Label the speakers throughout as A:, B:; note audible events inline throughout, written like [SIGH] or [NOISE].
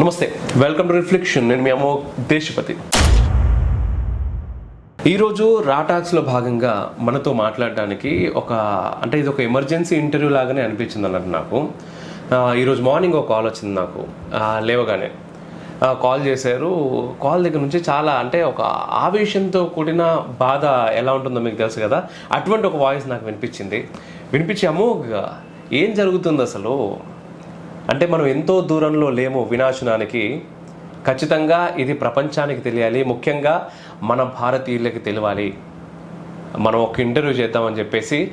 A: నమస్తే welcome to reflection. నేను మీ అమ్మో దేశపతి. ఈరోజు రాటాక్స్లో భాగంగా మనతో మాట్లాడడానికి ఒక అంటే ఇది ఒక ఎమర్జెన్సీ ఇంటర్వ్యూ లాగానే అనిపించింది అన్నట్టు నాకు. ఈరోజు మార్నింగ్ ఒక కాల్ వచ్చింది నాకు. లేవగానే. కాల్ చేశారు. కాల్ దగ్గర నుంచి చాలా అంటే ఒక ఆవేశంతో కూడిన బాధ ఎలా ఉంటుందో మీకు తెలుసు కదా అటువంటి ఒక వాయిస్ నాకు వినిపించింది. వినిపించి అమ్మోగా ఏం జరుగుతుంది అసలు? అంటే మనం ఎంతో దూరంలో లేము వినాశనానికి. ఖచ్చితంగా ఇది ప్రపంచానికి తెలియాలి. ముఖ్యంగా మన భారతీయులకి తెలియాలి. మనం ఒక ఇంటర్వ్యూ చేద్దామని చెప్పేసి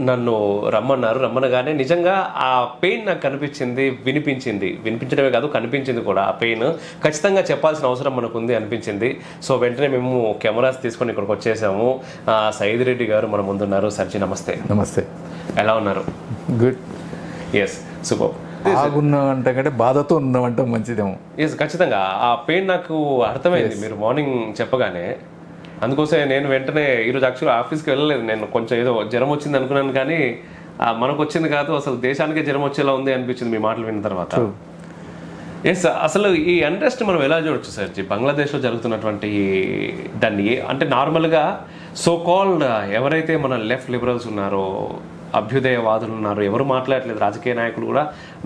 A: నన్ను రమ్మన్నారు. రమ్మనగానే నిజంగా ఆ పెయిన్ నాకు కనిపించింది వినిపించింది. వినిపించడమే కాదు కనిపించింది కూడా ఆ పెయిన్. ఖచ్చితంగా చెప్పాల్సిన అవసరం మనకు ఉంది అనిపించింది. సో వెంటనే మేము కెమెరాస్ తీసుకొని ఇక్కడికి వచ్చేసాము. సైద్ రెడ్డి గారు మన ముందున్నారు. సర్జీ నమస్తే.
B: నమస్తే.
A: ఎలా ఉన్నారు?
B: గుడ్.
A: ఎస్ సూపర్
B: బాగున్నామంటే కంటే బాధతో ఉన్నామంటే మంచిదేమో.
A: ఎస్ ఖచ్చితంగా. ఆ పెయిన్ నాకు అర్థమైంది. మీరు మార్నింగ్ చెప్పగానే. అందుకోసం నేను వెంటనే ఈరోజు యాక్చువల్గా ఆఫీస్కి వెళ్ళలేదు. నేను కొంచెం ఏదో జ్వరం వచ్చింది అనుకున్నాను కానీ మనకు వచ్చింది కాదు. అసలు దేశానికే జ్వరం వచ్చేలా ఉంది అనిపించింది మీ మాటలు విన్న తర్వాత. ఎస్ అసలు ఈ అన్రెస్ట్ మనం ఎలా చూడొచ్చు సార్ జీ బంగ్లాదేశ్లో జరుగుతున్నటువంటి దాన్ని అంటే నార్మల్గా సో కాల్డ్ ఎవరైతే మన లెఫ్ట్ లిబరల్స్ ఉన్నారో అభ్యుదయవాదులు ఉన్నారు. ఎవరు మాట్లాడలేదు. రాజకీయ నాయకులు కూడా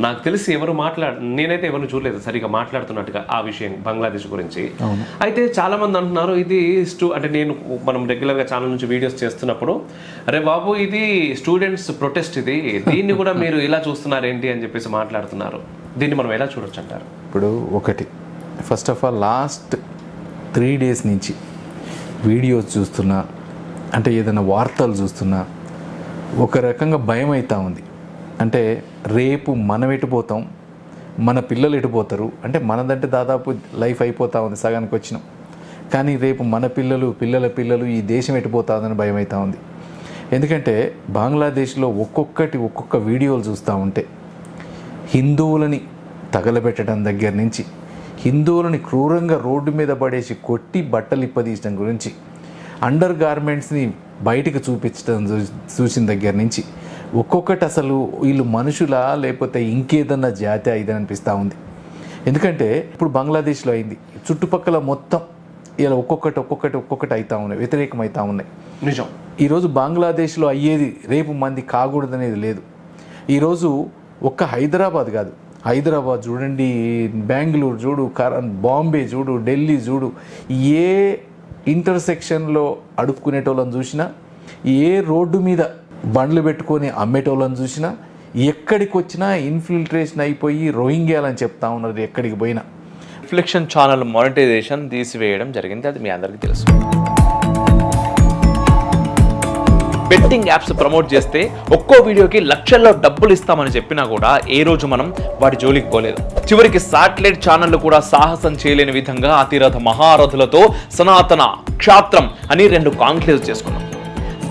A: నాకు తెలిసి ఎవరు మాట్లాడ నేనైతే ఎవరు చూడలేదు. సరిగా మాట్లాడుతున్నట్టుగా ఆ విషయం బంగ్లాదేశ్ గురించి. అయితే చాలా మంది అంటున్నారు ఇది స్టూ అంటే నేను మనం రెగ్యులర్గా ఛానల్ నుంచి వీడియోస్ చేస్తున్నప్పుడు అరే బాబు ఇది స్టూడెంట్స్ ప్రొటెస్ట్ ఇది. దీన్ని కూడా [LAUGHS] మీరు ఇలా చూస్తున్నారు ఏంటి అని చెప్పేసి మాట్లాడుతున్నారు. దీన్ని మనం ఎలా చూడొచ్చు అంటారు
B: ఇప్పుడు ఒకటి. First of all last three days నుంచి వీడియోస్ చూస్తున్నా అంటే ఏదైనా వార్తలు చూస్తున్నా ఒక రకంగా భయం అవుతా ఉంది. అంటే రేపు మనం ఎటుపోతాం మన పిల్లలు ఎటుపోతారు అంటే మనదంటే దాదాపు లైఫ్ అయిపోతూ ఉంది సగానికి వచ్చినాం. కానీ రేపు మన పిల్లలు పిల్లల పిల్లలు ఈ దేశం ఎటుపోతుందని భయం అవుతా ఉంది. ఎందుకంటే బంగ్లాదేశ్లో ఒక్కొక్కటి ఒక్కొక్క వీడియోలు చూస్తూ ఉంటే హిందువులని తగలబెట్టడం దగ్గర నుంచి హిందువులని క్రూరంగా రోడ్డు మీద పడేసి కొట్టి బట్టలు ఇప్పదీయడం గురించి అండర్ గార్మెంట్స్ని బయటికి చూపించడం చూ- చూసిన దగ్గర నుంచి ఒక్కొక్కటి అసలు వీళ్ళు మనుషులా లేకపోతే ఇంకేదన్నా జాతి ఇదని అనిపిస్తూ ఉంది. ఎందుకంటే ఇప్పుడు బంగ్లాదేశ్లో అయింది. చుట్టుపక్కల మొత్తం ఇలా ఒక్కొక్కటి ఒక్కొక్కటి ఒక్కొక్కటి అవుతా ఉన్నాయి వ్యతిరేకం అవుతా ఉన్నాయి.
A: నిజం.
B: ఈరోజు బంగ్లాదేశ్లో అయ్యేది రేపు మంది కాకూడదనేది లేదు. ఈరోజు ఒక్క హైదరాబాద్ కాదు. హైదరాబాద్ చూడండి బెంగళూరు చూడు కరణ్ బాంబే చూడు ఢిల్లీ చూడు ఏ ఇంటర్సెక్షన్లో అడుక్కునేటోళ్ళని చూసినా ఏ రోడ్డు మీద బండ్లు పెట్టుకొని అమ్మేటోళ్ళని చూసినా ఎక్కడికి వచ్చినా ఇన్ఫిల్ట్రేషన్ అయిపోయి రోహింగ్యాలని చెప్తా ఉన్నారు ఎక్కడికి పోయినా.
C: రిఫ్లెక్షన్ ఛానల్ మానిటైజేషన్ తీసివేయడం జరిగింది. అది మీ అందరికీ తెలుసు. బెట్టింగ్ యాప్స్ ప్రమోట్ చేస్తే ఒక్కో వీడియోకి లక్షల్లో డబ్బులు ఇస్తామని చెప్పినా కూడా ఏ రోజు మనం వాటి జోలికి పోలేదు. చివరికి సాటిలైట్ ఛానళ్ళు కూడా సాహసం చేయలేని విధంగా అతిరథ మహారథులతో సనాతన క్షాత్రం అని రెండు కాంక్లేవ్ చేసుకున్నాం.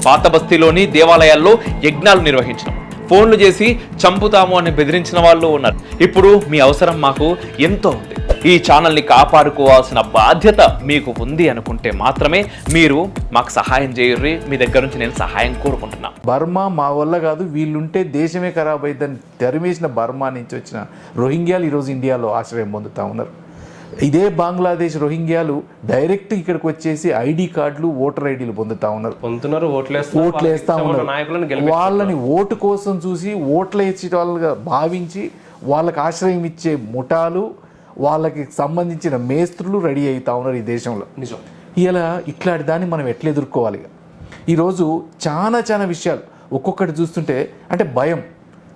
C: పాత బస్తీలోని దేవాలయాల్లో యజ్ఞాలు నిర్వహించినాం. ఫోన్లు చేసి చంపుతాము అని బెదిరించిన వాళ్ళు ఉన్నారు. ఇప్పుడు మీ అవసరం మాకు ఎంతో ఉంది. ఈ ఛానల్ని కాపాడుకోవాల్సిన బాధ్యత మీకు ఉంది అనుకుంటే మాత్రమే మీరు మాకు సహాయం చేయర్రి. మీ దగ్గర నుంచి నేను సహాయం కోరుకుంటున్నా.
B: బర్మా మా వల్ల కాదు వీళ్ళుంటే దేశమే ఖరాబ్ అయిద్దని తెరమేసిన బర్మా నుంచి వచ్చిన రోహింగ్యాలు ఈరోజు ఇండియాలో ఆశ్రయం పొందుతా ఉన్నారు. ఇదే బంగ్లాదేశ్ రోహింగ్యాలు డైరెక్ట్ ఇక్కడికి వచ్చేసి ఐడి కార్డులు ఓటర్ ఐడీలు పొందుతా ఉన్నారు.
A: పొందుతున్నారు
B: ఓట్లు వేస్తా ఉన్నారు. వాళ్ళని ఓటు కోసం చూసి ఓట్లు వేసే వాళ్ళగా భావించి వాళ్ళకి ఆశ్రయం ఇచ్చే ముఠాలు వాళ్ళకి సంబంధించిన మేస్త్రులు రెడీ అవుతా ఉన్నారు ఈ దేశంలో.
A: నిజం.
B: ఇలా ఇట్లాంటి దాన్ని మనం ఎట్లా ఎదుర్కోవాలి? ఈరోజు చాలా చాలా విషయాలు ఒక్కొక్కటి చూస్తుంటే అంటే భయం.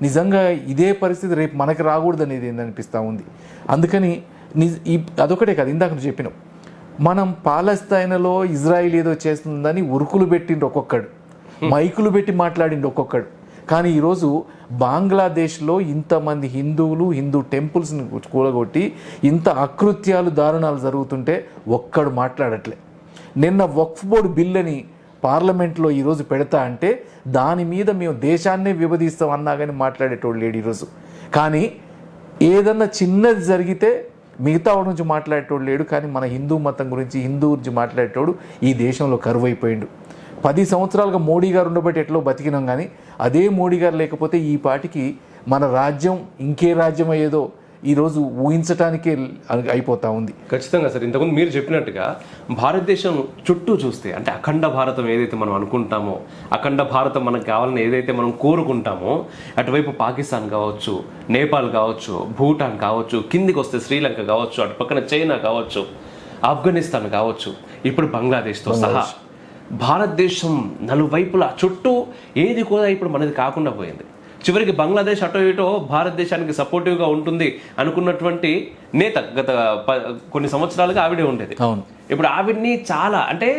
B: నిజంగా ఇదే పరిస్థితి రేపు మనకి రాకూడదు అనేది ఏందనిపిస్తూ ఉంది. అందుకని ఈ అదొకటే కాదు ఇందాక నువ్వు చెప్పినావు. మనం పాలస్తీనాలో ఇజ్రాయిల్ ఏదో చేస్తుందని ఉరుకులు పెట్టిండు ఒక్కొక్కడు. మైకులు పెట్టి మాట్లాడిండు ఒక్కొక్కడు. కానీ ఈరోజు బంగ్లాదేశ్లో ఇంతమంది హిందువులు హిందూ టెంపుల్స్ని కూలగొట్టి ఇంత అకృత్యాలు దారుణాలు జరుగుతుంటే ఒక్కడు మాట్లాడట్లే. నిన్న వక్ఫ్ బోర్డు బిల్ అని పార్లమెంట్లో ఈరోజు పెడతా అంటే దాని మీద మేము దేశాన్నే విభజిస్తాం అన్నా కానీ మాట్లాడేటోడు లేడు ఈరోజు. కానీ ఏదన్నా చిన్నది జరిగితే మిగతా వాడి నుంచి మాట్లాడేటోడు లేడు కానీ మన హిందూ మతం గురించి హిందూ గురించి మాట్లాడేటోడు ఈ దేశంలో కరువు అయిపోయిండు పది సంవత్సరాలుగా మోడీ గారు ఉండబట్టి ఎట్లో బతికినాం కానీ అదే మోడీ గారు లేకపోతే ఈ పాటికి మన రాజ్యం ఇంకే రాజ్యం అయ్యేదో ఈరోజు ఊహించటానికే అయిపోతా ఉంది.
A: ఖచ్చితంగా సార్. ఇంతకుముందు మీరు చెప్పినట్టుగా భారతదేశం చుట్టూ చూస్తే అంటే అఖండ భారతం ఏదైతే మనం అనుకుంటామో అఖండ భారతం మనకు కావాలని ఏదైతే మనం కోరుకుంటామో అటువైపు పాకిస్తాన్ కావచ్చు నేపాల్ కావచ్చు భూటాన్ కావచ్చు కిందికి వస్తే శ్రీలంక కావచ్చు అటు పక్కన చైనా కావచ్చు ఆఫ్ఘనిస్తాన్ కావచ్చు ఇప్పుడు బంగ్లాదేశ్తో సహా భారతదేశం నలువైపులా చుట్టూ ఏది కూడా ఇప్పుడు మనది కాకుండా పోయింది. చివరికి బంగ్లాదేశ్ అటో ఇటో భారతదేశానికి సపోర్టివ్గా ఉంటుంది అనుకున్నటువంటి నేత గత కొన్ని సంవత్సరాలుగా ఆవిడే ఉండేది.
B: అవును.
A: ఇప్పుడు ఆవిడ్ని చాలా అంటే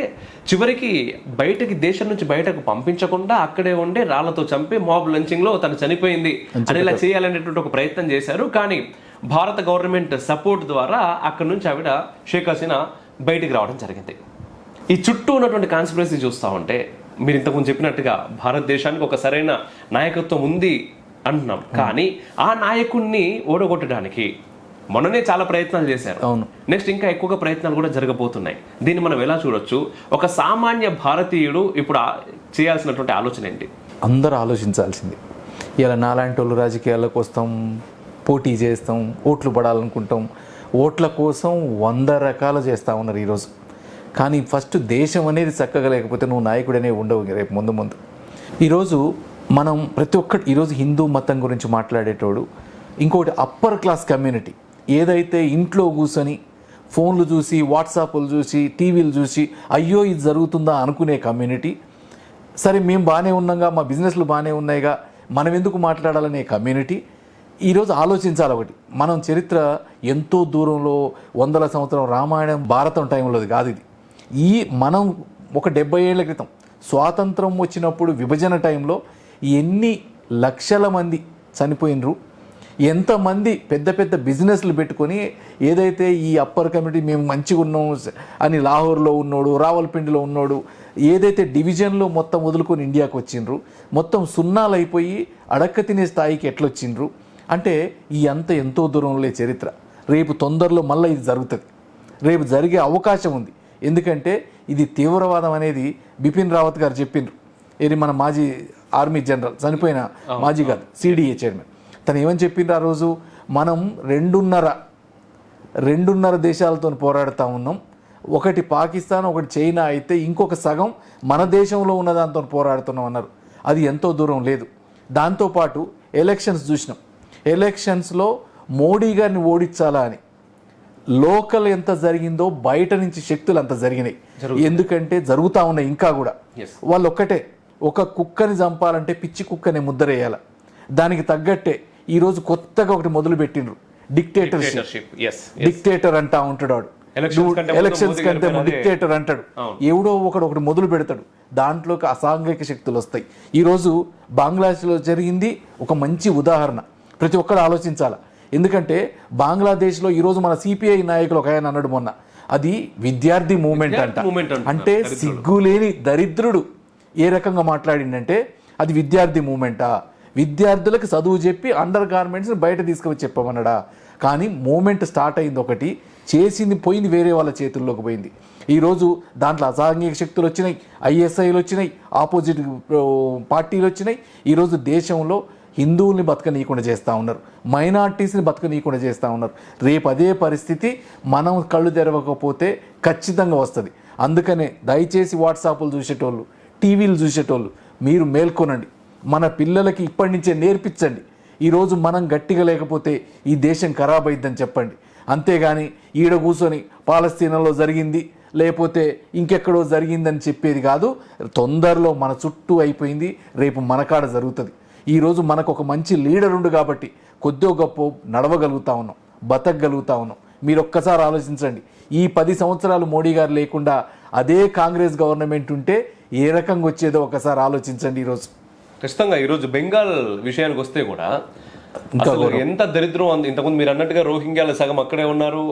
A: చివరికి బయటకి దేశం నుంచి బయటకు పంపించకుండా అక్కడే ఉండే రాళ్ళతో చంపి మాబ్ లంచింగ్లో తను చనిపోయింది అని ఇలా చేయాలనేటువంటి ఒక ప్రయత్నం చేశారు. కానీ భారత గవర్నమెంట్ సపోర్ట్ ద్వారా అక్కడ నుంచి ఆవిడ షేక్ హసీనా బయటికి రావడం జరిగింది. ఈ చుట్టూ ఉన్నటువంటి కాన్స్పిరసీ చూస్తా ఉంటే మీరు ఇంతకుముందు చెప్పినట్టుగా భారతదేశానికి ఒక సరైన నాయకత్వం ఉంది అంటున్నాం. కానీ ఆ నాయకుణ్ణి ఓడగొట్టడానికి మొన్ననే చాలా ప్రయత్నాలు చేశారు.
B: అవును.
A: నెక్స్ట్ ఇంకా ఎక్కువగా ప్రయత్నాలు కూడా జరగబోతున్నాయి. దీన్ని మనం ఎలా చూడొచ్చు? ఒక సామాన్య భారతీయుడు ఇప్పుడు చేయాల్సినటువంటి ఆలోచన ఏంటి?
B: అందరూ ఆలోచించాల్సింది. ఇలా నాలాంటి వాళ్ళు రాజకీయాల్లోకి వస్తాం పోటీ చేస్తాం ఓట్లు పడాలనుకుంటాం. ఓట్ల కోసం వంద రకాలు చేస్తూ ఉన్నారు ఈరోజు. కానీ ఫస్ట్ దేశం అనేది చక్కగా లేకపోతే నువ్వు నాయకుడనే ఉండవు రేపు ముందు ముందు. ఈరోజు మనం ప్రతి ఒక్కటి ఈరోజు హిందూ మతం గురించి మాట్లాడేటోడు ఇంకోటి అప్పర్ క్లాస్ కమ్యూనిటీ ఏదైతే ఇంట్లో కూర్చొని ఫోన్లు చూసి వాట్సాప్లు చూసి టీవీలు చూసి అయ్యో ఇది జరుగుతుందా అనుకునే కమ్యూనిటీ సరే మేము బాగానే ఉన్నాగా మా బిజినెస్లు బాగానే ఉన్నాయిగా మనం ఎందుకు మాట్లాడాలనే కమ్యూనిటీ ఈరోజు ఆలోచించాలి ఒకటి. మనం చరిత్ర ఎంతో దూరంలో వందల సంవత్సరం రామాయణం భారతం టైంలోది కాదు ఇది. ఈ మనం ఒక డెబ్బై ఏళ్ళ క్రితం స్వాతంత్రం వచ్చినప్పుడు విభజన టైంలో ఎన్ని లక్షల మంది చనిపోయినరు ఎంతమంది పెద్ద పెద్ద బిజినెస్లు పెట్టుకొని ఏదైతే ఈ అప్పర్ కమిటీ మేము మంచిగా ఉన్నాం అని లాహోర్లో ఉన్నోడు రావల్పిండిలో ఉన్నోడు ఏదైతే డివిజన్లో మొత్తం వదులుకొని ఇండియాకి వచ్చిండ్రు మొత్తం సున్నాలు అయిపోయి అడక్క తినే స్థాయికి ఎట్లొచ్చిండ్రు? అంటే ఈ అంత ఎంతో దూరంలో చరిత్ర. రేపు తొందరలో మళ్ళీ ఇది జరుగుతుంది. రేపు జరిగే అవకాశం ఉంది. ఎందుకంటే ఇది తీవ్రవాదం అనేది బిపిన్ రావత్ గారు చెప్పిండ్రు. ఇది మన మాజీ ఆర్మీ జనరల్ చనిపోయిన మాజీ గారు సిడిఏ చైర్మన్. తను ఏమని చెప్పిండ్రు ఆ రోజు? మనం రెండున్నర రెండున్నర దేశాలతో పోరాడుతూ ఉన్నాం. ఒకటి పాకిస్తాన్ ఒకటి చైనా అయితే ఇంకొక సగం మన దేశంలో ఉన్న దాంతో పోరాడుతున్నాం అన్నారు. అది ఎంతో దూరం లేదు. దాంతోపాటు ఎలక్షన్స్ చూసినాం. ఎలక్షన్స్లో మోడీ గారిని ఓడించాలా అని. లోకల్ ఎంత జరిగిందో బయట నుంచి శక్తులు అంత జరిగినాయి. ఎందుకంటే జరుగుతూ ఉన్నాయి ఇంకా కూడా. వాళ్ళు ఒక్కటే ఒక కుక్కని చంపాలంటే పిచ్చి కుక్కని ముద్రేయాల దానికి తగ్గట్టే ఈరోజు కొత్తగా ఒకటి మొదలు పెట్టిండ్రు డిక్టేటర్షిప్ డిక్టేటర్ అంటా ఉంటాడు వాడు. ఎలక్షన్స్ కంటే డిక్టేటర్ అంటాడు. ఎవడో ఒకడు ఒకటి మొదలు పెడతాడు. దాంట్లోకి అసాంఘిక శక్తులు వస్తాయి. ఈరోజు బంగ్లాదేశ్లో జరిగింది ఒక మంచి ఉదాహరణ. ప్రతి ఒక్కరు ఆలోచించాల? ఎందుకంటే బంగ్లాదేశ్లో ఈరోజు మన సిపిఐ నాయకులు ఒక ఆయన అన్నాడు మొన్న. అది విద్యార్థి మూమెంట్ అంట. అంటే సిగ్గులేని దరిద్రుడు ఏ రకంగా మాట్లాడిండంటే అది విద్యార్థి మూమెంటా? విద్యార్థులకు చదువు చెప్పి అండర్ గార్మెంట్స్ని బయట తీసుకువచ్చి చెప్పమన్నాడా? కానీ మూమెంట్ స్టార్ట్ అయింది ఒకటి చేసింది పోయింది వేరే వాళ్ళ చేతుల్లోకి పోయింది. ఈరోజు దాంట్లో అసాంఘిక శక్తులు వచ్చినాయి ఐఎస్ఐలు వచ్చినాయి ఆపోజిట్ పార్టీలు వచ్చినాయి. ఈరోజు దేశంలో హిందువుల్ని బతకనీయకుండా చేస్తూ ఉన్నారు. మైనార్టీస్ని బతకనీయకుండా చేస్తూ ఉన్నారు. రేపు అదే పరిస్థితి మనం కళ్ళు తెరవకపోతే ఖచ్చితంగా వస్తుంది. అందుకనే దయచేసి వాట్సాప్లు చూసేటోళ్ళు టీవీలు చూసేటోళ్ళు మీరు మేల్కొనండి. మన పిల్లలకి ఇప్పటి నుంచే నేర్పించండి. ఈరోజు మనం గట్టిగా లేకపోతే ఈ దేశం ఖరాబ్ అయిద్దని చెప్పండి. అంతేగాని ఈడ కూర్చొని పాలస్తీనాలో జరిగింది లేకపోతే ఇంకెక్కడో జరిగిందని చెప్పేది కాదు. తొందరలో మన చుట్టూ అయిపోయింది. రేపు మన కాడ జరుగుతుంది. ఈరోజు మనకు ఒక మంచి లీడర్ ఉండు కాబట్టి కొద్దో గొప్ప నడవగలుగుతా ఉన్నాం బతకగలుగుతా ఉన్నాం. మీరు ఒక్కసారి ఆలోచించండి. ఈ పది సంవత్సరాలు మోడీ గారు లేకుండా అదే కాంగ్రెస్ గవర్నమెంట్ ఉంటే ఏ రకంగా వచ్చేదో ఒకసారి ఆలోచించండి ఈరోజు
A: ఖచ్చితంగా ఈరోజు బెంగాల్ విషయానికి వస్తే కూడా ఎంత దరిద్రం ఇంతకుముందు మీరు అన్నట్టుగా రోహింగ్యాల సగం అక్కడే ఉన్నారు.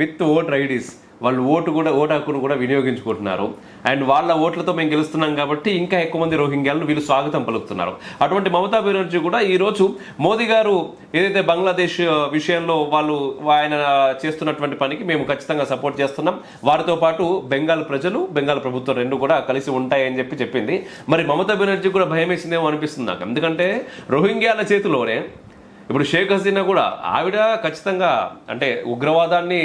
A: With voter IDs. వాళ్ళు ఓటు కూడా ఓటు హక్కును కూడా వినియోగించుకుంటున్నారు. అండ్ వాళ్ళ ఓట్లతో మేము గెలుస్తున్నాం కాబట్టి ఇంకా ఎక్కువ మంది రోహింగ్యాలను వీళ్ళు స్వాగతం పలుకుతున్నారు. అటువంటి మమతా బెనర్జీ కూడా ఈరోజు మోదీ గారు ఏదైతే బంగ్లాదేశ్ విషయంలో వాళ్ళు ఆయన చేస్తున్నటువంటి పనికి మేము ఖచ్చితంగా సపోర్ట్ చేస్తున్నాం. వారితో పాటు బెంగాల్ ప్రజలు బెంగాల్ ప్రభుత్వం రెండు కూడా కలిసి ఉంటాయని చెప్పి చెప్పింది. మరి మమతా బెనర్జీ కూడా భయం వేసిందేమో అనిపిస్తుంది నాకు. ఎందుకంటే రోహింగ్యాల చేతిలోనే ఇప్పుడు షేక్ హసీనా కూడా ఆవిడ ఖచ్చితంగా అంటే ఉగ్రవాదాన్ని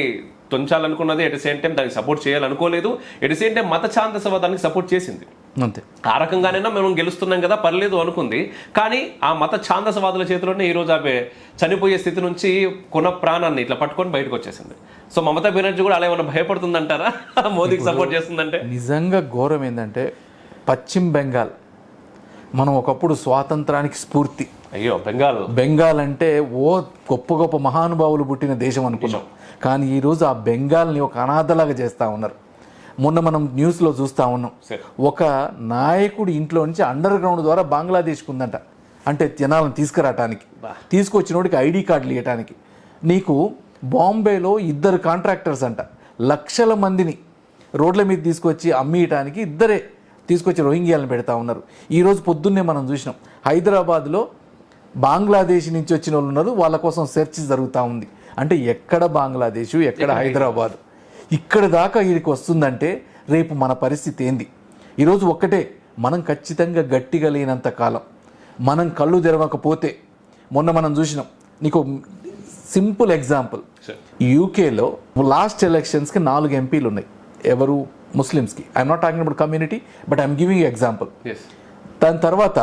A: తొంచాలనుకున్నది ఎట్ సేమ్ టైం దానికి సపోర్ట్ చేయాలనుకోలేదు. ఎట్ సేమ్ టైం మత ఛాందసవాదానికి సపోర్ట్ చేసింది.
B: అంతే.
A: ఆ రకంగానైనా మేము గెలుస్తున్నాం కదా పర్లేదు అనుకుంది. కానీ ఆ మత ఛాందసవాదుల చేతిలోనే ఈ రోజు ఆమె చనిపోయే స్థితి నుంచి కొన ప్రాణాన్ని ఇట్లా పట్టుకొని బయటకు వచ్చేసింది. సో మమతా బెనర్జీ కూడా అలా ఏమైనా భయపడుతుందంటారా? [LAUGHS] మోదీకి సపోర్ట్ చేస్తుందంటే?
B: నిజంగా ఘోరం ఏంటంటే పశ్చిమ బెంగాల్ మనం ఒకప్పుడు స్వాతంత్రానికి స్ఫూర్తి.
A: అయ్యో బెంగాల్.
B: బెంగాల్ అంటే ఓ గొప్ప గొప్ప మహానుభావులు పుట్టిన దేశం అనుకున్నాం. కానీ ఈరోజు ఆ బెంగాల్ని ఒక అనాథలాగా చేస్తూ ఉన్నారు. మొన్న మనం న్యూస్లో చూస్తూ ఉన్నాం. ఒక నాయకుడి ఇంట్లో నుంచి అండర్ గ్రౌండ్ ద్వారా బంగ్లాదేశ్కి ఉందంట. అంటే జనాలను తీసుకురావటానికి. తీసుకొచ్చినోడికి ఐడి కార్డులు ఇవ్వటానికి నీకు బాంబేలో ఇద్దరు కాంట్రాక్టర్స్ అంట. లక్షల మందిని రోడ్ల మీద తీసుకొచ్చి అమ్మేయటానికి ఇద్దరే తీసుకొచ్చి రోహింగ్యాలను పెడతా ఉన్నారు. ఈరోజు పొద్దున్నే మనం చూసినాం. హైదరాబాద్లో బంగ్లాదేశ్ నుంచి వచ్చిన వాళ్ళు ఉన్నారు వాళ్ళ కోసం సెర్చ్ జరుగుతూ ఉంది. అంటే ఎక్కడ బంగ్లాదేశ్ ఎక్కడ హైదరాబాద్? ఇక్కడ దాకా వీడికి వస్తుందంటే రేపు మన పరిస్థితి ఏంది? ఈరోజు ఒక్కటే మనం ఖచ్చితంగా గట్టిగా లేనంత కాలం. మనం కళ్ళు తెరవకపోతే మొన్న మనం చూసినాం నీకు సింపుల్ ఎగ్జాంపుల్. యూకేలో లాస్ట్ ఎలక్షన్స్కి నాలుగు ఎంపీలు ఉన్నాయి. ఎవరు? ముస్లిమ్స్కి. I'm not talking about community but I'm giving example దాని తర్వాత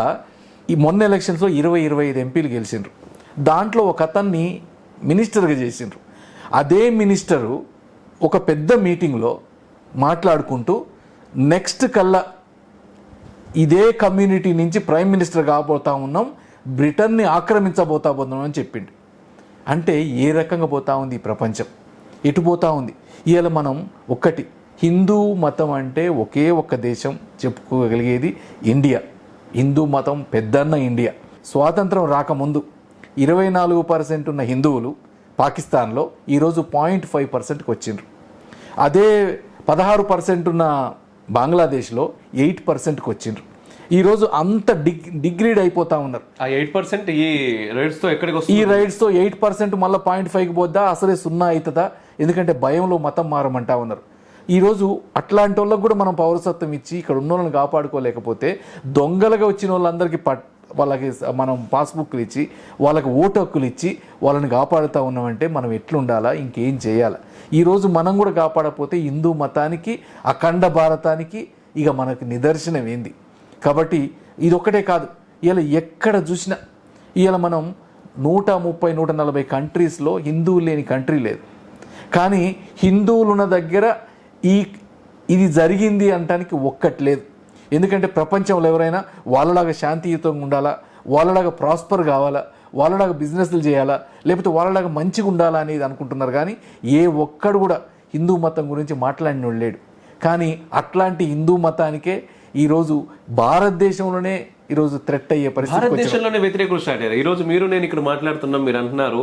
B: ఈ మొన్న ఎలక్షన్స్లో ఇరవై ఇరవై ఐదు ఎంపీలు గెలిచిండ్రు. దాంట్లో ఒక అతన్ని మినిస్టర్గా చేసిండ్రు. అదే మినిస్టరు ఒక పెద్ద మీటింగ్లో మాట్లాడుకుంటూ నెక్స్ట్ కల్లా ఇదే కమ్యూనిటీ నుంచి ప్రైమ్ మినిస్టర్ కాబోతా ఉన్నాం బ్రిటన్ని ఆక్రమించబోతా పోతున్నాం అని చెప్పిండు. అంటే ఏ రకంగా పోతా ఉంది ఈ ప్రపంచం? ఎటు పోతా ఉంది? ఇవాళ మనం ఒక్కటి హిందూ మతం అంటే ఒకే ఒక్క దేశం చెప్పుకోగలిగేది ఇండియా. హిందూ మతం పెద్దన్న ఇండియా. స్వాతంత్రం రాకముందు ఇరవై నాలుగు పర్సెంట్ ఉన్న హిందువులు పాకిస్తాన్లో ఈరోజు పాయింట్ ఫైవ్ పర్సెంట్కి వచ్చిండ్రు. అదే పదహారు పర్సెంట్ ఉన్న బంగ్లాదేశ్లో ఎయిట్ పర్సెంట్కి వచ్చిండ్రు. ఈరోజు అంత డిగ్ డిగ్రీడ్ అయిపోతా ఉన్నారు.
A: ఆ ఎయిట్ పర్సెంట్ ఈ రేట్స్తో ఎక్కడికి
B: ఈ
A: వస్తుంది?
B: రైడ్స్తో ఎయిట్ పర్సెంట్ మళ్ళీ పాయింట్ ఫైవ్కి పోద్దా? అసలే సున్నా అవుతుందా? ఎందుకంటే భయంలో మతం మారమంటా ఉన్నారు. ఈరోజు అట్లాంటి వాళ్ళకు కూడా మనం పౌరసత్వం ఇచ్చి ఇక్కడ ఉన్న వాళ్ళని కాపాడుకోలేకపోతే దొంగలుగా వచ్చిన వాళ్ళందరికీ పట్ వాళ్ళకి మనం పాస్బుక్లు ఇచ్చి వాళ్ళకి ఓటు హక్కులు ఇచ్చి వాళ్ళని కాపాడుతూ ఉన్నామంటే మనం ఎట్లుండాలా? ఇంకేం చేయాలా? ఈరోజు మనం కూడా కాపాడకపోతే హిందూ మతానికి అఖండ భారతానికి ఇక మనకు నిదర్శనం ఏంది? కాబట్టి ఇది ఒక్కటే కాదు. ఇలా ఎక్కడ చూసినా ఇలా మనం నూట ముప్పై నూట నలభై కంట్రీస్లో హిందువులు లేని కంట్రీ లేదు. కానీ హిందువులు ఉన్న దగ్గర ఈ ఇది జరిగింది అనటానికి ఒక్కటి లేదు. ఎందుకంటే ప్రపంచంలో ఎవరైనా వాళ్ళలాగా శాంతియుతంగా ఉండాలా వాళ్ళలాగా ప్రాస్పర్ కావాలా వాళ్ళలాగా బిజినెస్లు చేయాలా లేకపోతే వాళ్ళలాగా మంచిగా ఉండాలా అనేది అనుకుంటున్నారు. కానీ ఏ ఒక్కడు కూడా హిందూ మతం గురించి మాట్లాడినోడు లేడు. కానీ అట్లాంటి హిందూ మతానికే ఈరోజు భారతదేశంలోనే ఈరోజు థ్రెట్ అయ్యే పరిస్థితి
A: భారతదేశంలోనే వ్యతిరేకులు స్టార్ట్ అయ్యారు. ఈ రోజు మీరు నేను ఇక్కడ మాట్లాడుతున్నాం మీరు అంటున్నారు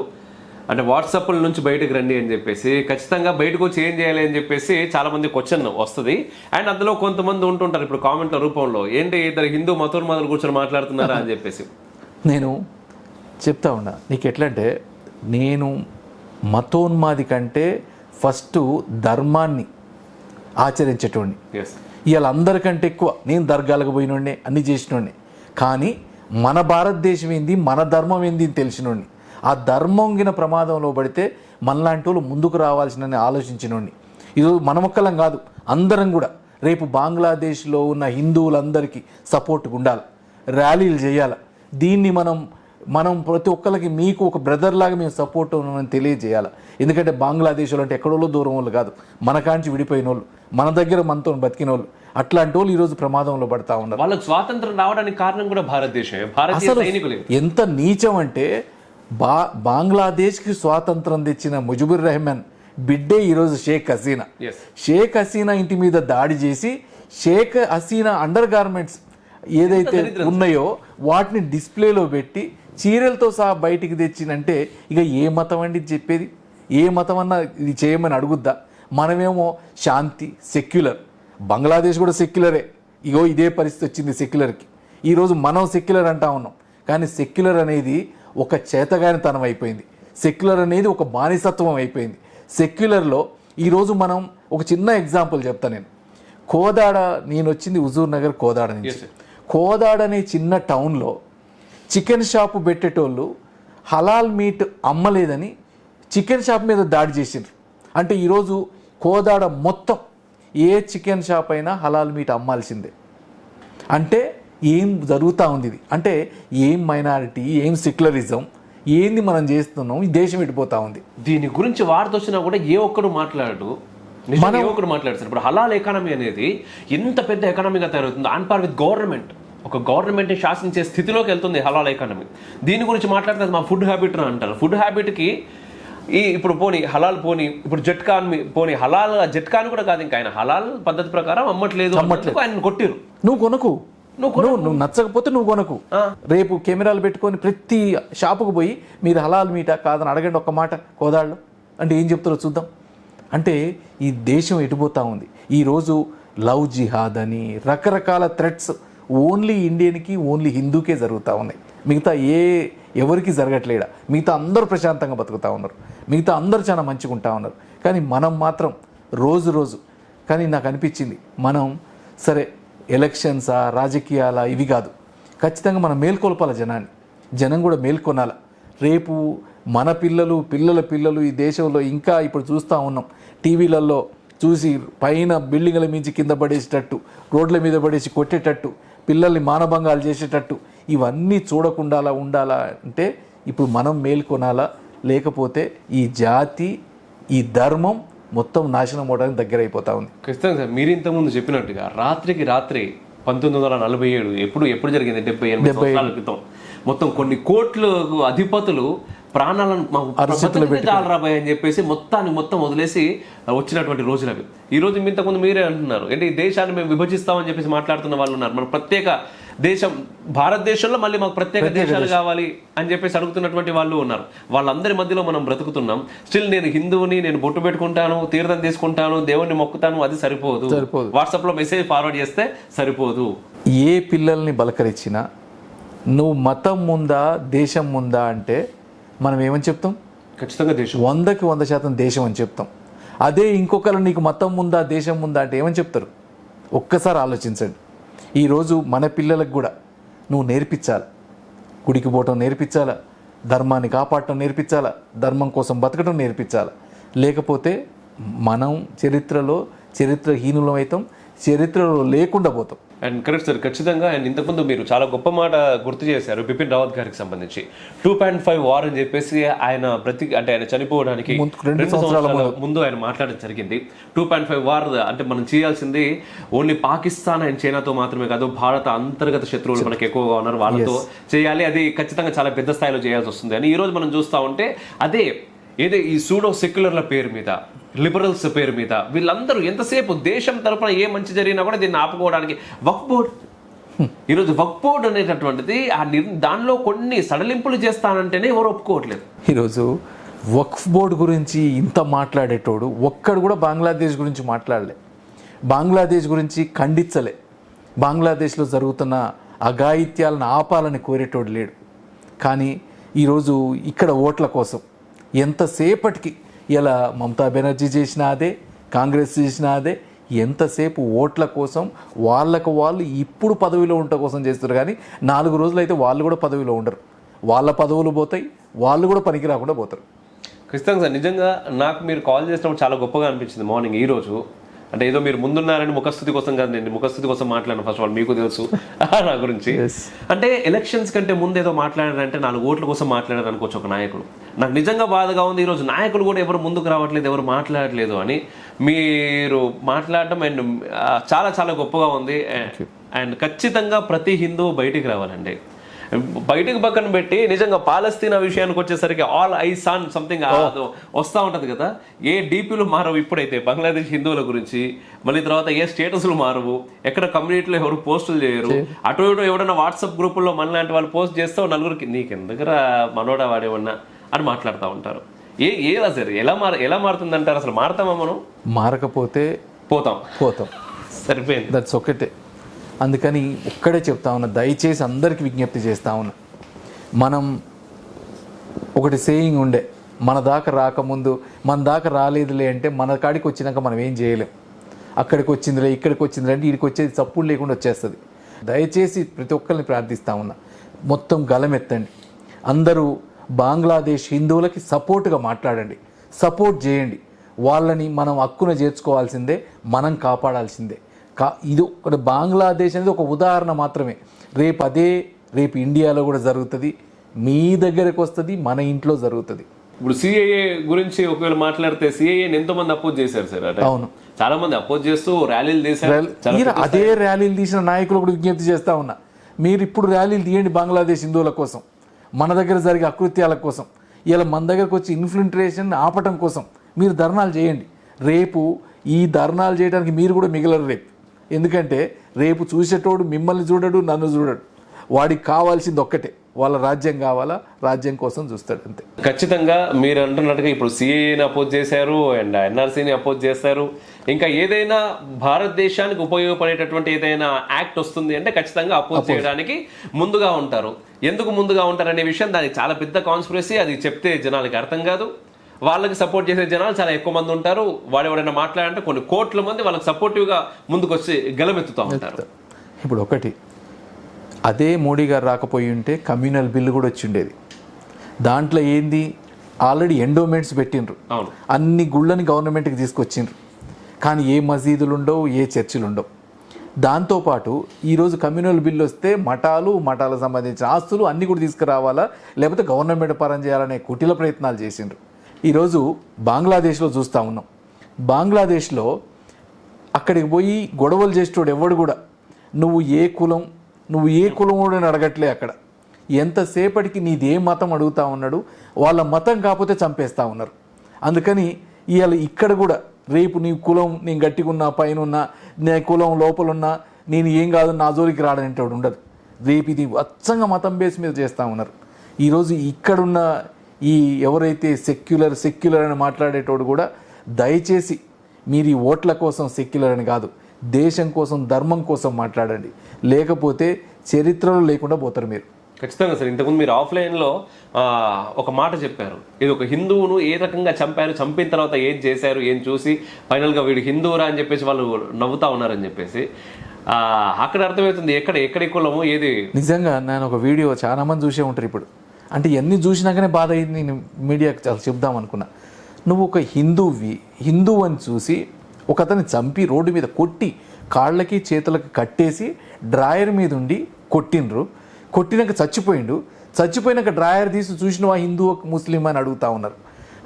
A: అంటే వాట్సాప్ నుంచి బయటకు రండి అని చెప్పేసి ఖచ్చితంగా బయటకు వచ్చి ఏం చేయాలి అని చెప్పేసి చాలా మంది క్వశ్చన్ వస్తుంది. అండ్ అందులో కొంతమంది ఉంటుంటారు ఇప్పుడు కామెంట్ల రూపంలో. ఏంటి ఇద్దరు హిందూ మతోన్మాదులు కూర్చొని మాట్లాడుతున్నారా అని చెప్పేసి?
B: నేను చెప్తా ఉన్నా నీకు ఎట్లా అంటే నేను మతోన్మాది కంటే ఫస్ట్ ధర్మాన్ని ఆచరించేటోడిని.
A: ఎస్
B: ఇవాళ అందరికంటే ఎక్కువ నేను దర్గాలకు పోయినోడిని అన్ని చేసినోడిని. కానీ మన భారతదేశం ఏంది మన ధర్మం ఏంది అని తెలిసినోడిని. ఆ ధర్మంగిన ప్రమాదంలో పడితే మనలాంటి వాళ్ళు ముందుకు రావాల్సిన ఆలోచించినోడిని. ఇది మన ఒక్కలం కాదు అందరం కూడా. రేపు బంగ్లాదేశ్లో ఉన్న హిందువులందరికీ సపోర్ట్గా ఉండాలి ర్యాలీలు చేయాలి. దీన్ని మనం మనం ప్రతి ఒక్కరికి మీకు ఒక బ్రదర్ లాగా మేము సపోర్ట్ ఉన్నామని తెలియజేయాలి. ఎందుకంటే బంగ్లాదేశ్లో అంటే ఎక్కడోళ్ళో దూరం వాళ్ళు కాదు. మన కాంచి విడిపోయిన వాళ్ళు మన దగ్గర మనతో బతికిన వాళ్ళు అట్లాంటి వాళ్ళు ఈరోజు ప్రమాదంలో పడతా ఉన్నారు.
A: వాళ్ళకి స్వాతంత్రం రావడానికి కారణం కూడా
B: అసలు
A: సైనికులే.
B: ఎంత నీచం అంటే బా బంగ్లాదేశ్కి స్వాతంత్రం తెచ్చిన ముజిబుర్ రెహమాన్ బిడ్డే ఈరోజు షేక్ హసీనా. షేక్ హసీనా ఇంటి మీద దాడి చేసి షేక్ హసీనా అండర్ గార్మెంట్స్ ఏదైతే ఉన్నాయో వాటిని డిస్ప్లేలో పెట్టి చీరలతో సహా బయటికి తెచ్చినంటే ఇక ఏ మతం అండి ఇది చెప్పేది? ఏ మతం అన్నా ఇది చేయమని అడుగుద్దా? మనమేమో శాంతి సెక్యులర్. బంగ్లాదేశ్ కూడా సెక్యులరే. ఇగో ఇదే పరిస్థితి వచ్చింది సెక్యులర్కి. ఈరోజు మనం సెక్యులర్ అంటా ఉన్నాం. కానీ సెక్యులర్ అనేది ఒక చేతగానితనం అయిపోయింది. సెక్యులర్ అనేది ఒక బానిసత్వం అయిపోయింది. సెక్యులర్లో ఈరోజు మనం ఒక చిన్న ఎగ్జాంపుల్ చెప్తా నేను. కోదాడ నేను వచ్చింది హుజూర్ నగర్ కోదాడ నుంచి. కోదాడ అనే చిన్న టౌన్లో చికెన్ షాపు పెట్టేటోళ్ళు హలాల్ మీట్ అమ్మలేదని చికెన్ షాప్ మీద దాడి చేసిండ్రు. అంటే ఈరోజు కోదాడ మొత్తం ఏ చికెన్ షాప్ అయినా హలాల్ మీట్ అమ్మాల్సిందే. అంటే ఏం జరుగుతూ ఉంది ఇది? అంటే ఏం మైనారిటీ ఏం సెక్యులరిజం ఏంది మనం చేస్తున్నాం ఈ దేశం ఎడిపోతూ ఉంది.
A: దీని గురించి వార్త వచ్చినా కూడా ఏ ఒక్కడు మాట్లాడు ఏ ఒక్కడు మాట్లాడతారు ఇప్పుడు హలాల్ ఎకానమీ అనేది ఎంత పెద్ద ఎకానమీగా తయారవుతుంది. ఆన్ పార్ విత్ గవర్నమెంట్ ఒక గవర్నమెంట్ శాసించే స్థితిలోకి వెళ్తుంది హలాల్ ఎకానమీ దీని గురించి మాట్లాడితే మా ఫుడ్ హ్యాబిట్ అని అంటారు. ఫుడ్ హ్యాబిట్కి ఈ ఇప్పుడు పోనీ హలాల్ పోనీ ఇప్పుడు జట్కాన్ పోనీ హలాల్ జట్కాన్ కూడా కాదు ఇంకా ఆయన హలాల్ పద్ధతి ప్రకారం అమ్మట్లేదు అన్నందుకు ఆయన కొట్టిరు.
B: నువ్వు కొనుకు.
A: నువ్వు
B: నువ్వు నువ్వు నచ్చకపోతే నువ్వు కొనకు. రేపు కెమెరాలు పెట్టుకొని ప్రతి షాపుకు పోయి మీరు హలాల్ మీటా కాదని అడగండి ఒక్క మాట కోదాళ్ళు. అంటే ఏం చెప్తారో చూద్దాం. అంటే ఈ దేశం ఎటుపోతా ఉంది. ఈరోజు లవ్ జిహాద్ అని రకరకాల థ్రెట్స్ ఓన్లీ ఇండియన్కి ఓన్లీ హిందూకే జరుగుతూ ఉన్నాయి. మిగతా ఏ ఎవరికి జరగట్లేడా? మిగతా అందరూ ప్రశాంతంగా బతుకుతూ ఉన్నారు. మిగతా అందరూ చాలా మంచిగా ఉంటా ఉన్నారు. కానీ మనం మాత్రం రోజు రోజు కానీ నాకు అనిపించింది మనం సరే ఎలక్షన్సా రాజకీయాలా ఇవి కాదు. ఖచ్చితంగా మనం మేల్కొల్పాలి జనాన్ని. జనం కూడా మేల్కొనాల. రేపు మన పిల్లలు పిల్లల పిల్లలు ఈ దేశంలో ఇంకా ఇప్పుడు చూస్తూ ఉన్నాం. టీవీలలో చూసి పైన బిల్డింగ్ల మించి కింద పడేసేటట్టు రోడ్ల మీద పడేసి కొట్టేటట్టు పిల్లల్ని మానభంగాలు చేసేటట్టు ఇవన్నీ చూడకుండా ఉండాలా అంటే ఇప్పుడు మనం మేల్కొనాలా లేకపోతే ఈ జాతి ఈ ధర్మం మొత్తం నాశనం అవడానికి దగ్గర అయిపోతా ఉంది.
A: ఖచ్చితంగా సార్ మీరు ఇంతకుముందు చెప్పినట్టుగా రాత్రికి రాత్రి పంతొమ్మిది వందల నలభై ఏడు ఎప్పుడు ఎప్పుడు జరిగింది? డెబ్బై ఎనిమిది సంవత్సరాల క్రితం. మొత్తం కొన్ని కోట్లు అధిపతులు ప్రాణాలను చాలరాబాయ్ అని చెప్పేసి మొత్తాన్ని మొత్తం వదిలేసి వచ్చినటువంటి రోజులు అవి. ఈ రోజు ఇంతకుముందు మీరే అంటున్నారు. అంటే ఈ దేశాన్ని మేము విభజిస్తామని చెప్పేసి మాట్లాడుతున్న వాళ్ళు ఉన్నారు. మన ప్రత్యేక దేశం భారతదేశంలో మళ్ళీ మాకు ప్రత్యేక దేశాలు కావాలి అని చెప్పేసి అడుగుతున్నటువంటి వాళ్ళు ఉన్నారు. వాళ్ళందరి మధ్యలో మనం బ్రతుకుతున్నాం. స్టిల్ నేను హిందువుని నేను బొట్టు పెట్టుకుంటాను తీర్థం తీసుకుంటాను దేవుణ్ణి మొక్కుతాను అది సరిపోదు.
B: సరిపోదు.
A: వాట్సాప్లో మెసేజ్ ఫార్వర్డ్ చేస్తే సరిపోదు.
B: ఏ పిల్లల్ని బలకరించినా నువ్వు మతం ముందా దేశం ముందా అంటే మనం ఏమని చెప్తాం?
A: ఖచ్చితంగా దేశం.
B: వందకి వంద శాతం దేశం అని చెప్తాం. అదే ఇంకొకరు నీకు మతం ముందా దేశం ముందా అంటే ఏమని చెప్తారు? ఒక్కసారి ఆలోచించండి. ఈరోజు మన పిల్లలకు కూడా నువ్వు నేర్పించాలి? గుడికి పోవటం నేర్పించాలా? ధర్మాన్ని కాపాడటం నేర్పించాలా? ధర్మం కోసం బతకటం నేర్పించాలా? లేకపోతే మనం చరిత్రలో చరిత్రహీనులం అవుతాం చరిత్రలో లేకుండా పోతాం.
A: అండ్ కరెక్ట్ సార్ ఖచ్చితంగా. అండ్ ఇంతకుముందు మీరు చాలా గొప్ప మాట గుర్తు చేశారు బిపిన్ రావత్ గారికి సంబంధించి. టూ పాయింట్ ఫైవ్ వార్ అని చెప్పేసి ఆయన ప్రతి అంటే ఆయన చనిపోవడానికి
B: ముందు- రెండు
A: రెండు సంవత్సరాల ముందు. ఆయన మాట్లాడడం జరిగింది. టూ పాయింట్ ఫైవ్ వార్ అంటే మనం చేయాల్సింది ఓన్లీ పాకిస్తాన్ అండ్ చైనాతో మాత్రమే కాదు భారత అంతర్గత శత్రువులు మనకి ఎక్కువగా ఉన్నారు. వాళ్ళతో చేయాలి. అది ఖచ్చితంగా చాలా పెద్ద స్థాయిలో చేయాల్సి వస్తుంది. అని ఈ రోజు మనం చూస్తా ఉంటే అదే ఏదే ఈ సూడో సెక్యులర్ల పేరు మీద లిబరల్స్ పేరు మీద వీళ్ళందరూ ఎంతసేపు దేశం తరపున ఏ మంచి జరిగినా కూడా దీన్ని ఆపుకోవడానికి వక్ బోర్డ్. [LAUGHS] ఈరోజు వక్ బోర్డ్ అనేటటువంటిది ఆ దానిలో కొన్ని సడలింపులు చేస్తానంటేనే ఎవరు ఒప్పుకోవట్లేదు.
B: ఈరోజు వక్ఫ్ బోర్డు గురించి ఇంత మాట్లాడేటోడు ఒక్కడు కూడా బంగ్లాదేశ్ గురించి మాట్లాడలే. బంగ్లాదేశ్ గురించి ఖండించలే. బంగ్లాదేశ్లో జరుగుతున్న అఘాయిత్యాలను ఆపాలని కోరేటోడు లేడు. కానీ ఈరోజు ఇక్కడ ఓట్ల కోసం ఎంతసేపటికి ఇలా మమతా బెనర్జీ చేసిన అదే కాంగ్రెస్ చేసిన అదే ఎంతసేపు ఓట్ల కోసం వాళ్ళకు వాళ్ళు ఇప్పుడు పదవిలో ఉండటం కోసం చేస్తారు. కానీ నాలుగు రోజులు అయితే వాళ్ళు కూడా పదవిలో ఉండరు. వాళ్ళ పదవులు పోతాయి వాళ్ళు కూడా పనికి రాకుండా పోతారు.
A: ఖచ్చితంగా సార్ నిజంగా నాకు మీరు కాల్ చేసినప్పుడు చాలా గొప్పగా అనిపించింది మార్నింగ్ ఈరోజు అంటే ఏదో మీరు ముందున్నారని ముఖస్థుతి కోసం కాదు నేను ముఖస్థుతి కోసం మాట్లాడాను. ఫస్ట్ ఆల్ మీకు తెలుసు [LAUGHS] నా గురించి. అంటే ఎలక్షన్స్ కంటే ముందు ఏదో మాట్లాడారంటే నాలుగు ఓట్ల కోసం మాట్లాడారు అనుకోవచ్చు ఒక నాయకుడు. నాకు నిజంగా బాధగా ఉంది ఈరోజు నాయకులు కూడా ఎవరు ముందుకు రావట్లేదు ఎవరు మాట్లాడట్లేదు అని మీరు మాట్లాడటం అండ్ చాలా చాలా గొప్పగా ఉంది. అండ్ ఖచ్చితంగా ప్రతి హిందువు బయటికి రావాలండి. బయటకు పక్కన పెట్టి నిజంగా పాలస్తీనా విషయానికి వచ్చేసరికి ఆల్ ఐస్ ఆన్ సంథింగ్ వస్తూ ఉంటది కదా. ఏ డీపీలు మారవు ఇప్పుడైతే. బంగ్లాదేశ్ హిందువుల గురించి మళ్ళీ తర్వాత ఏ స్టేటస్లు మారవు ఎక్కడ కమ్యూనిటీలో ఎవరు పోస్టులు చేయరు అటు ఇటు ఎవడన్నా వాట్సాప్ గ్రూపుల్లో మన లాంటి వాళ్ళు పోస్ట్ చేస్తే నలుగురికి నీకెందుకురా మనోడా వాడేమన్నా? అని మాట్లాడుతూ ఉంటారు. ఏ ఏలా సార్ ఎలా మార ఎలా మారుతుందంటారు? అసలు మారుతామా మనం?
B: మారకపోతే
A: పోతాం.
B: పోతాం.
A: సరిపోయింది.
B: దట్స్ ఒకటే అందుకని ఒక్కడే చెప్తా ఉన్నా దయచేసి అందరికీ విజ్ఞప్తి చేస్తా ఉన్నా. మనం ఒకటి సేయింగ్ ఉండే మన దాకా రాకముందు మన దాకా రాలేదులే అంటే మన కాడికి వచ్చినాక మనం ఏం చేయలేం. అక్కడికి వచ్చిందిలే ఇక్కడికి వచ్చిందిలే అంటే ఇక్కడికి వచ్చేది చప్పుడు లేకుండా వచ్చేస్తుంది. దయచేసి ప్రతి ఒక్కరిని ప్రార్థిస్తా ఉన్నా. మొత్తం గలమెత్తండి అందరూ బంగ్లాదేశ్ హిందువులకి సపోర్ట్గా మాట్లాడండి. సపోర్ట్ చేయండి. వాళ్ళని మనం హక్కున చేర్చుకోవాల్సిందే మనం కాపాడాల్సిందే. కా ఇది ఒక బంగ్లాదేశ్ అనేది ఒక ఉదాహరణ మాత్రమే. రేపు అదే రేపు ఇండియాలో కూడా జరుగుతుంది. మీ దగ్గరకు వస్తుంది మన ఇంట్లో జరుగుతుంది.
A: ఇప్పుడు సిఐఏ గురించి ఒకవేళ మాట్లాడితే సిఐఏని ఎంతో మంది అపోజ్ చేశారు సార్
B: అవును.
A: చాలా మంది అపోజ్ చేస్తూ ర్యాలీలు చేశారు
B: అదే ర్యాలీలు తీసిన నాయకులు కూడా విజ్ఞప్తి చేస్తా ఉన్నా. మీరు ఇప్పుడు ర్యాలీలు తీయండి బంగ్లాదేశ్ హిందువుల కోసం. మన దగ్గర జరిగే అకృత్యాల కోసం. ఇలా మన దగ్గరకు వచ్చి ఇన్ఫిల్ట్రేషన్ ఆపటం కోసం మీరు ధర్నాలు చేయండి. రేపు ఈ ధర్నాలు చేయడానికి మీరు కూడా మిగలరు రేపు. ఎందుకంటే రేపు చూసేటోడు మిమ్మల్ని చూడడు నన్ను చూడడు. వాడికి కావాల్సింది ఒక్కటే. వాళ్ళ రాజ్యం కావాలా రాజ్యం కోసం చూస్తాడు అంతే.
A: ఖచ్చితంగా మీరు అంటున్నట్టుగా ఇప్పుడు సిఏని అపోజ్ చేశారు అండ్ ఎన్ఆర్సీని అపోజ్ చేస్తారు. ఇంకా ఏదైనా భారతదేశానికి ఉపయోగపడేటటువంటి ఏదైనా యాక్ట్ వస్తుంది అంటే ఖచ్చితంగా అపోజ్ చేయడానికి ముందుగా ఉంటారు. ఎందుకు ముందుగా ఉంటారు అనే విషయం దానికి చాలా పెద్ద కాన్స్పిరసీ అది చెప్తే జనాలకి అర్థం కాదు. వాళ్ళకి సపోర్ట్ చేసే జనాలు చాలా ఎక్కువ మంది ఉంటారు. వాడు ఎవరైనా మాట్లాడంటే కొన్ని కోట్ల మంది వాళ్ళకి సపోర్టివ్గా ముందుకు వచ్చి గెలమెత్తుతూ ఉంటారు.
B: ఇప్పుడు ఒకటి అదే మోడీ గారు రాకపోయి ఉంటే కమ్యూనల్ బిల్లు కూడా వచ్చి ఉండేది. దాంట్లో ఏంది? ఆల్రెడీ ఎండోమెంట్స్ పెట్టిండ్రు.
A: అవును.
B: అన్ని గుళ్ళని గవర్నమెంట్కి తీసుకొచ్చిండ్రు. కానీ ఏ మసీదులు ఉండవు ఏ చర్చిలు ఉండవు. దాంతోపాటు ఈరోజు కమ్యూనల్ బిల్లు వస్తే మఠాలు మఠాలకు సంబంధించిన ఆస్తులు అన్నీ కూడా తీసుకురావాలా? లేకపోతే గవర్నమెంట్ పరం చేయాలనే కుటిల ప్రయత్నాలు చేసిండ్రు. ఈరోజు బంగ్లాదేశ్లో చూస్తూ ఉన్నాం. బంగ్లాదేశ్లో అక్కడికి పోయి గొడవలు చేసేటోడు ఎవడు కూడా? నువ్వు ఏ కులం? నువ్వు ఏ కులం అని అడగట్లే అక్కడ. ఎంతసేపటికి నీది ఏ మతం అడుగుతా ఉన్నాడు? వాళ్ళ మతం కాకపోతే చంపేస్తా ఉన్నారు. అందుకని ఇవాళ ఇక్కడ కూడా రేపు నీ కులం నేను గట్టిగా పైన ఉన్నా నీ కులం లోపల ఉన్నా నేను ఏం కాదు నా జోలికి రాడనేటోడు ఉండదు. రేపు ఇది అచ్చంగా మతం బేస్ మీద చేస్తూ ఉన్నారు. ఈరోజు ఇక్కడున్న ఈ ఎవరైతే సెక్యులర్ సెక్యులర్ అని మాట్లాడేటోడు కూడా దయచేసి మీరు ఈ ఓట్ల కోసం సెక్యులర్ అని కాదు దేశం కోసం ధర్మం కోసం మాట్లాడండి. లేకపోతే చరిత్రలో లేకుండా పోతారు మీరు.
A: ఖచ్చితంగా సార్ ఇంతకుముందు మీరు ఆఫ్లైన్లో ఒక మాట చెప్పారు. ఇది ఒక హిందువును ఏ రకంగా చంపారు చంపిన తర్వాత ఏం చేశారు ఏం చూసి ఫైనల్గా వీడు హిందువురా అని చెప్పేసి వాళ్ళు నవ్వుతా ఉన్నారని చెప్పేసి అక్కడ అర్థమవుతుంది ఎక్కడ ఎక్కడి కులము ఏది?
B: నిజంగా నేను ఒక వీడియో చాలా మంది చూసే ఉంటారు ఇప్పుడు. అంటే ఇవన్నీ చూసినాకనే బాధ అయింది నేను మీడియాకి చాలా చెప్దాం అనుకున్నా. నువ్వు ఒక హిందువువి హిందువు అని చూసి ఒక అతన్ని చంపి రోడ్డు మీద కొట్టి కాళ్ళకి చేతులకి కట్టేసి డ్రాయర్ మీద ఉండి కొట్టిండ్రు. కొట్టినాక చచ్చిపోయిండు. చచ్చిపోయినాక డ్రాయర్ తీసి చూసినవా హిందూ ముస్లిం అని అడుగుతా ఉన్నారు.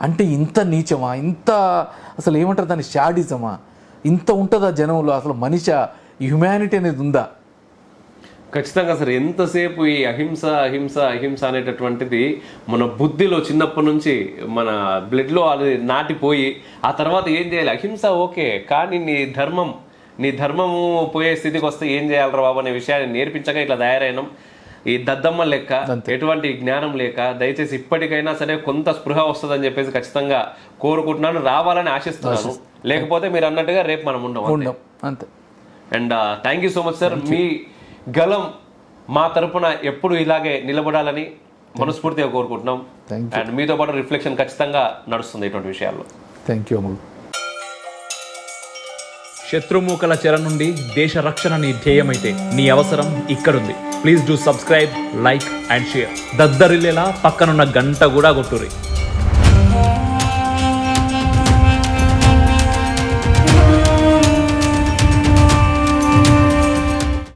B: అంటే ఇంత నీచమా? ఇంత అసలు ఏమంటారు దాని షాడిజమా ఇంత ఉంటుందా జనంలో? అసలు మనిషి హ్యుమానిటీ అనేది ఉందా?
A: ఖచ్చితంగా సార్ ఎంతసేపు ఈ అహింస అహింస అహింస అనేటటువంటిది మన బుద్ధిలో చిన్నప్పటి నుంచి మన బ్లడ్లో అది నాటిపోయి ఆ తర్వాత ఏం చేయాలి? అహింస ఓకే కానీ నీ ధర్మం నీ ధర్మము పోయే స్థితికి వస్తే ఏం చేయాలరా బాబు అనే విషయాన్ని నేర్పించక ఇట్లా తయారైనాం. ఈ దద్దమ్మ లెక్క ఎటువంటి జ్ఞానం లేక దయచేసి ఇప్పటికైనా సరే కొంత స్పృహ వస్తుందని చెప్పేసి ఖచ్చితంగా కోరుకుంటున్నాను రావాలని ఆశిస్తున్నాను. లేకపోతే మీరు అన్నట్టుగా రేపు మనం ఉండం అంతే. And thank you so much sir మీ గలం మా తరపున ఎప్పుడు ఇలాగే నిలబడాలని మనస్ఫూర్తిగా కోరుకుంటున్నాం. అండ్ మీతో పాటు రిఫ్లెక్షన్ ఖచ్చితంగా నడుస్తుంది ఇటువంటి విషయాల్లో.
B: థ్యాంక్ యూ అమలు
C: శత్రుమూకల చెర నుండి దేశ రక్షణ నీ ధ్యేయమైతే నీ అవసరం ఇక్కడుంది. Please do subscribe like and share దద్దరిల్లేలా పక్కనున్న గంట కూడా కొట్టుర్రి.